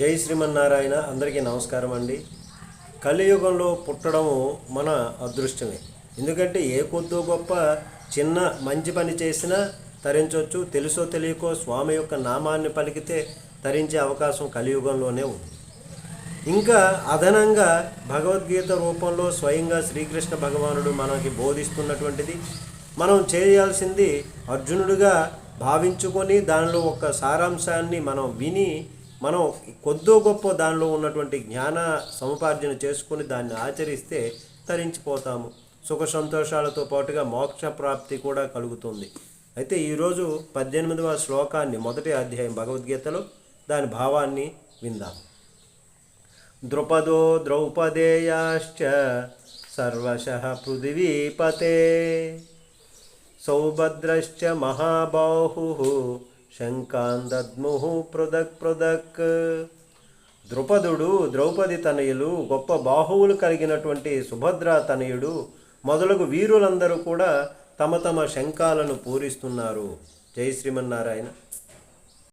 జై శ్రీమన్నారాయణ అందరికీ నమస్కారం అండి. కలియుగంలో పుట్టడము మన అదృష్టమే. ఎందుకంటే ఏ కొద్దో గొప్ప చిన్న మంచి పని చేసినా తరించవచ్చు తెలుసో తెలియకో స్వామి యొక్క నామాన్ని పలికితే తరించే అవకాశం కలియుగంలోనే ఉంది. ఇంకా అదనంగా భగవద్గీత రూపంలో స్వయంగా శ్రీకృష్ణ భగవానుడు మనకి బోధిస్తున్నటువంటిది. మనం చేయాల్సింది అర్జునుడిగా భావించుకొని దానిలో ఒక సారాంశాన్ని మనం విని మనం కొద్దో గొప్ప దానిలో ఉన్నటువంటి జ్ఞాన సముపార్జన చేసుకొని దాన్ని ఆచరిస్తే తరించిపోతాము. సుఖ సంతోషాలతో పాటుగా మోక్ష ప్రాప్తి కూడా కలుగుతుంది. అయితే ఈరోజు పద్దెనిమిదవ శ్లోకాన్ని మొదటి అధ్యాయం భగవద్గీతలో దాని భావాన్ని విందాం. ద్రుపదో ద్రౌపదేయాశ్చ సర్వశః పృథివీపతే సౌభద్రశ్చ మహాబాహు శంకాందద్ముః పృథక్ పృథక్. ద్రుపదుడు ద్రౌపది తనయులు గొప్ప బాహువులు కలిగినటువంటి సుభద్ర తనయుడు మొదలగు వీరులందరూ కూడా తమ తమ శంఖాలను పూరిస్తున్నారు. జై శ్రీమన్నారాయణ.